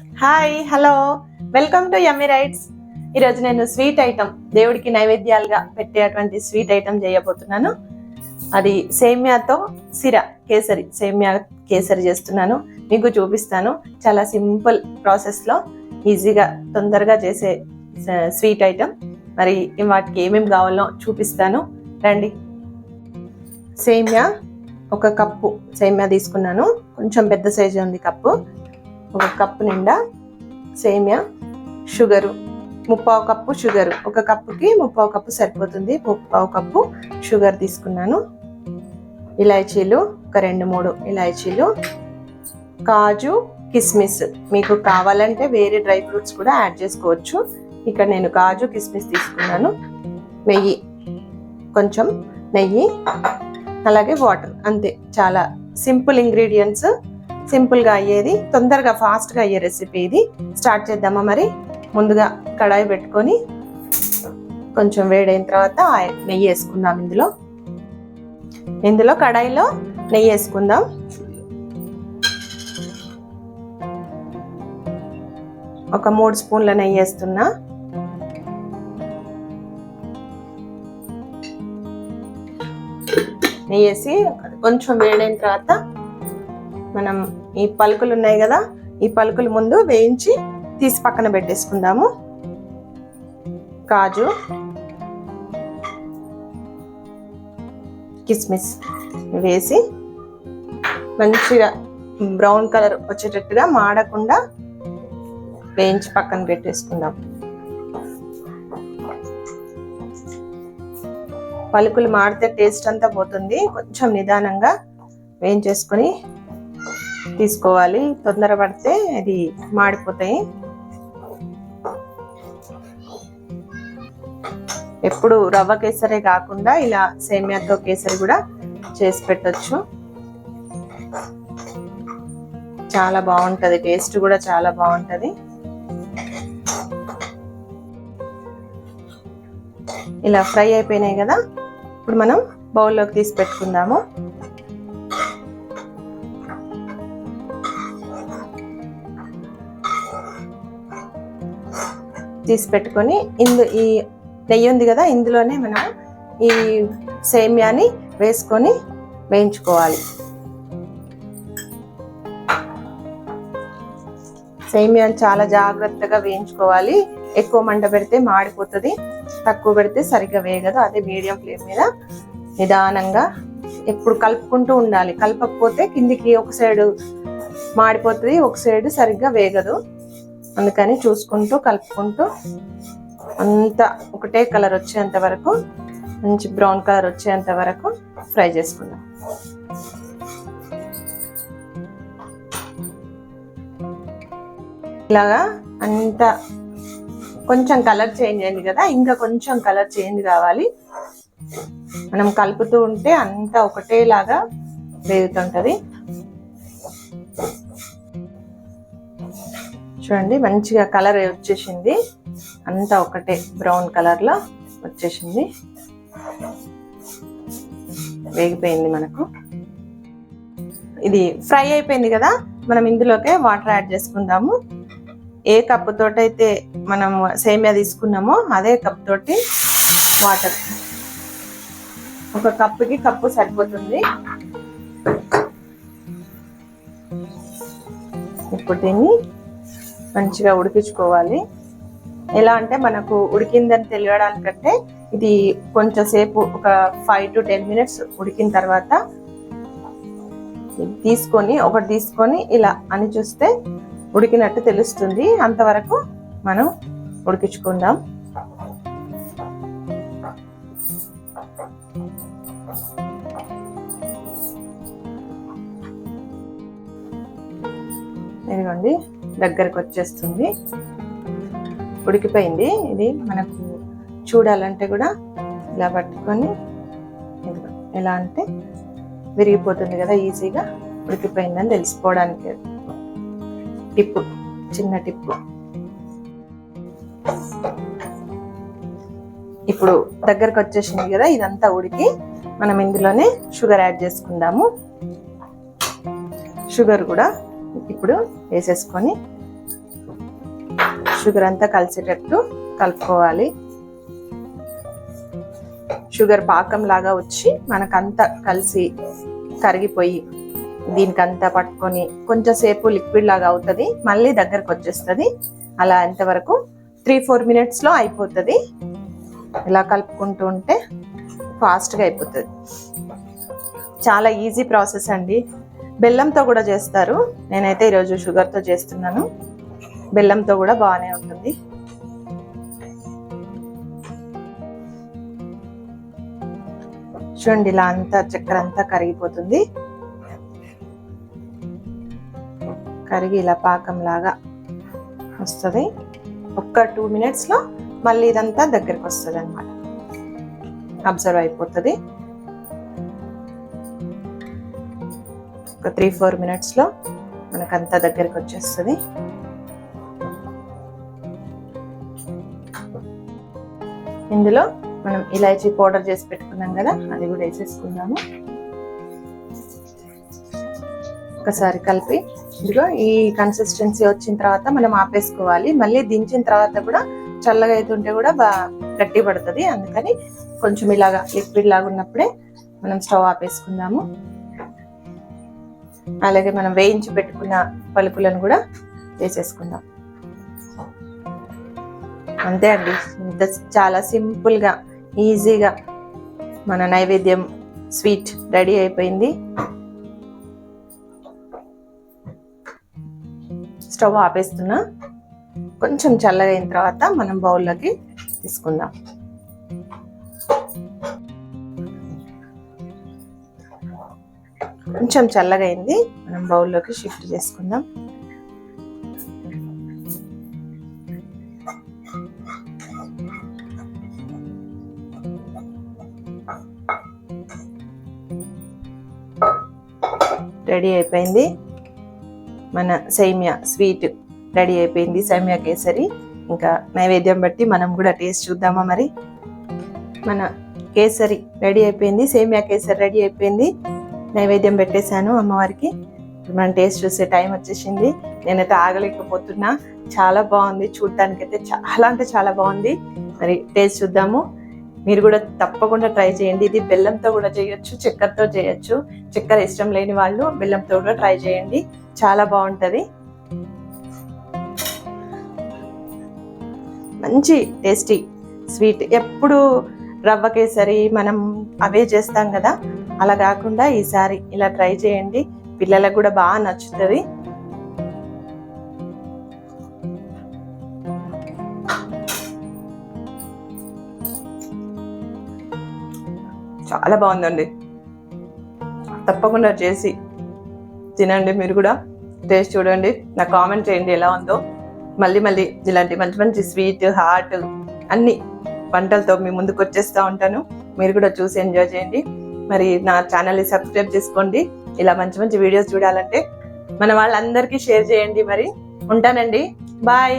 Hi hello welcome to yummy rights ఈరోజు నేను sweet item దేవుడికి నైవేద్యాలుగా పెట్టేటువంటి స్వీట్ ఐటమ్ చేయబోతున్నాను. అది సేమ్యాతో సిర కేసరి సేమ్యా కేసరి చేస్తున్నాను. మీకు చూపిస్తాను. చాలా సింపుల్ ప్రాసెస్లో ఈజీగా తొందరగా చేసే స్వీట్ ఐటమ్ మరి వాటికి ఏమేమి కావాలో చూపిస్తాను. రండి. సేమ్యా ఒక కప్పు సేమ్యా తీసుకున్నాను. కొంచెం పెద్ద సైజు ఉంది కప్పు. ఒక కప్పు నిండా సేమియా షుగరు ముప్పావు కప్పు షుగరు ఒక కప్పుకి ముప్పావు కప్పు సరిపోతుంది. ముప్పావు కప్పు షుగర్ తీసుకున్నాను. ఇలాచీలు ఒక రెండు మూడు ఇలాచీలు. కాజు కిస్మిస్. మీకు కావాలంటే వేరే డ్రై ఫ్రూట్స్ కూడా యాడ్ చేసుకోవచ్చు. ఇక్కడ నేను కాజు కిస్మిస్ తీసుకున్నాను. నెయ్యి. కొంచెం నెయ్యి. అలాగే వాటర్. అంతే. చాలా సింపుల్ ఇంగ్రీడియంట్స్ సింపుల్గా అయ్యేది తొందరగా ఫాస్ట్గా అయ్యే రెసిపీ ఇది. స్టార్ట్ చేద్దామా మరి? ముందుగా కడాయి పెట్టుకొని కొంచెం వేడైన తర్వాత నెయ్యి వేసుకుందాం ఇందులో. ఇందులో కడాయిలో నెయ్యి వేసుకుందాం. ఒక మూడు స్పూన్ల నెయ్యి వేస్తున్నా. నెయ్యి వేసి కొంచెం వేడైన తర్వాత మనం ఈ పలుకులు ఉన్నాయి కదా ఈ పలుకులు ముందు వేయించి తీసి పక్కన పెట్టేసుకుందాము. కాజు కిస్మిస్ వేసి మంచిగా బ్రౌన్ కలర్ వచ్చేటట్టుగా మాడకుండా వేయించి పక్కన పెట్టేసుకుందాం. పలుకులు మాడితే టేస్ట్ అంతా పోతుంది. కొంచెం నిదానంగా వేయించేసుకొని తీసుకోవాలి. తొందర పడితే అది మాడిపోతాయి. ఎప్పుడు రవ్వ కేసరే కాకుండా ఇలా సేమ్యాతో కేసరి కూడా చేసి పెట్టచ్చు. చాలా బాగుంటుంది. టేస్ట్ కూడా చాలా బాగుంటుంది. ఇలా ఫ్రై అయిపోయినాయి కదా. ఇప్పుడు మనం బౌల్లోకి తీసి పెట్టుకుందాము. తీసి పెట్టుకొని ఇందు ఈ నెయ్యి ఉంది కదా ఇందులోనే మనం ఈ సేమ్యాని వేసుకొని వేయించుకోవాలి. సేమ్యాన్ని చాలా జాగ్రత్తగా వేయించుకోవాలి. ఎక్కువ మంట పెడితే మాడిపోతుంది తక్కువ పెడితే సరిగ్గా వేయగదు. అదే మీడియం ఫ్లేమ్ మీద నిదానంగా ఎప్పుడు కలుపుకుంటూ ఉండాలి. కలపకపోతే కిందికి ఒక సైడు మాడిపోతుంది ఒక సైడ్ సరిగ్గా వేగదు. అందుకని చూసుకుంటూ కలుపుకుంటూ అంతా ఒకటే కలర్ వచ్చేంత వరకు మంచి బ్రౌన్ కలర్ వచ్చేంత వరకు ఫ్రై చేసుకుందాం. ఇలాగా అంత కొంచెం కలర్ చేంజ్ అయింది కదా ఇంకా కొంచెం కలర్ చేంజ్ కావాలి. మనం కలుపుతూ ఉంటే అంతా ఒకటేలాగా వేగుతుంటది. చూడండి మంచిగా కలర్ వచ్చేసింది. అంతా ఒకటే బ్రౌన్ కలర్లో వచ్చేసింది. వేగిపోయింది మనకు. ఇది ఫ్రై అయిపోయింది కదా మనం ఇందులోకే వాటర్ యాడ్ చేసుకుందాము. ఏ కప్పు తోటైతే మనం సేమియా తీసుకున్నామో అదే కప్ తోటి వాటర్. ఒక కప్పుకి కప్పు సరిపోతుంది. ఇప్పుడు దీన్ని మంచిగా ఉడికించుకోవాలి. ఎలా అంటే మనకు ఉడికిందని తెలియడానికంటే ఇది కొంచెం సేపు ఒక ఫైవ్ టు టెన్ మినిట్స్ ఉడికిన తర్వాత తీసుకొని ఒకటి తీసుకొని ఇలా అని చూస్తే ఉడికినట్టు తెలుస్తుంది. అంతవరకు మనం ఉడికించుకుందాం. ఇదిగోండి. దగ్గరకు వచ్చేస్తుంది. ఉడికిపోయింది. ఇది మనకు చూడాలంటే కూడా ఇలా పట్టుకొని ఎలా అంటే విరిగిపోతుంది కదా ఈజీగా ఉడికిపోయిందని తెలిసిపోవడానికి. టిప్పు చిన్న టిప్పు. ఇప్పుడు దగ్గరకు వచ్చేసింది కదా ఇదంతా ఉడికి మనం ఇందులోనే షుగర్ యాడ్ చేసుకుందాము. షుగర్ కూడా ఇప్పుడు వేసేసుకొని షుగర్ అంతా కలిసేటట్టు కలుపుకోవాలి. షుగర్ పాకం లాగా వచ్చి మనకంతా కలిసి కరిగిపోయి దీనికంతా పట్టుకొని కొంచెం సేపు లిక్విడ్ లాగా అవుతుంది మళ్ళీ దగ్గరకు వచ్చేస్తుంది. అలా ఎంతవరకు త్రీ ఫోర్ మినిట్స్లో అయిపోతుంది. ఇలా కలుపుకుంటూ ఉంటే ఫాస్ట్గా అయిపోతుంది. చాలా ఈజీ ప్రాసెస్ అండి. బెల్లంతో కూడా చేస్తారు. నేనైతే ఈరోజు షుగర్తో చేస్తున్నాను. బెల్లంతో కూడా బాగానే ఉంటుంది. చూడండి ఇలా అంతా చక్కెర అంతా కరిగిపోతుంది. కరిగి ఇలా పాకం లాగా వస్తుంది. ఒక్క టూ మినిట్స్లో మళ్ళీ ఇదంతా దగ్గరికి వస్తుంది అనమాట అబ్జర్వ్ అయిపోతుంది. ఒక త్రీ ఫోర్ మినిట్స్లో మనకంతా దగ్గరికి వచ్చేస్తుంది. ఇందులో మనం ఇలాచీ పౌడర్ చేసి పెట్టుకున్నాం కదా అది కూడా వేసేసుకుందాము. ఒకసారి కలిపి ఇదిగో ఈ కన్సిస్టెన్సీ వచ్చిన తర్వాత మనం ఆపేసుకోవాలి. మళ్ళీ దించిన తర్వాత కూడా చల్లగా అవుతుంటే కూడా బాగా గట్టి పడుతుంది. అందుకని కొంచెం ఇలాగా లిక్విడ్ లాగా ఉన్నప్పుడే మనం స్టవ్ ఆపేసుకుందాము. అలాగే మనం వేయించి పెట్టుకున్న పలుకులను కూడా వేసేసుకుందాం. అంతే అండి. ఇంత చాలా సింపుల్గా ఈజీగా మన నైవేద్యం స్వీట్ రెడీ అయిపోయింది. స్టవ్ ఆపేస్తున్నా. కొంచెం చల్లగైన తర్వాత మనం బౌల్లోకి తీసుకుందాం. కొంచెం చల్లగా అయింది. మనం బౌల్లోకి షిఫ్ట్ చేసుకుందాం. రెడీ అయిపోయింది. మన సేమియా స్వీట్ రెడీ అయిపోయింది. సేమియా కేసరి. ఇంకా నైవేద్యం బట్టి మనం కూడా టేస్ట్ చూద్దామా మరి? మన కేసరి రెడీ అయిపోయింది. సేమియా కేసరి రెడీ అయిపోయింది. నైవేద్యం పెట్టేశాను అమ్మవారికి. మనం టేస్ట్ చూసే టైం వచ్చేసింది. నేనైతే ఆగలేకపోతున్నా. చాలా బాగుంది. చూడటానికి అయితే చాలా అంటే చాలా బాగుంది. మరి టేస్ట్ చూద్దాము. మీరు కూడా తప్పకుండా ట్రై చేయండి. ఇది బెల్లంతో కూడా చేయొచ్చు చక్కెరతో చేయొచ్చు. చక్కెర ఇష్టం లేని వాళ్ళు బెల్లంతో కూడా ట్రై చేయండి. చాలా బాగుంటుంది. మంచి టేస్టీ స్వీట్. ఎప్పుడు రవ్వ కేసరి మనం అవే చేస్తాం కదా. అలా కాకుండా ఈసారి ఇలా ట్రై చేయండి. పిల్లలకు కూడా బాగా నచ్చుతుంది. చాలా బాగుందండి. తప్పకుండా చేసి తినండి మీరు కూడా. టేస్ట్ చూడండి. నాకు కామెంట్ చేయండి ఎలా ఉందో. మళ్ళీ మళ్ళీ ఇలాంటి మంచి మంచి స్వీట్ హాట్ అన్ని వంటలతో మీ ముందుకు వచ్చేస్తూ ఉంటాను. మీరు కూడా చూసి ఎంజాయ్ చేయండి. మరి నా ఛానల్ని సబ్స్క్రైబ్ చేసుకోండి. ఇలా మంచి మంచి వీడియోస్ చూడాలంటే మన వాళ్ళందరికీ షేర్ చేయండి మరి. ఉంటానండి. బాయ్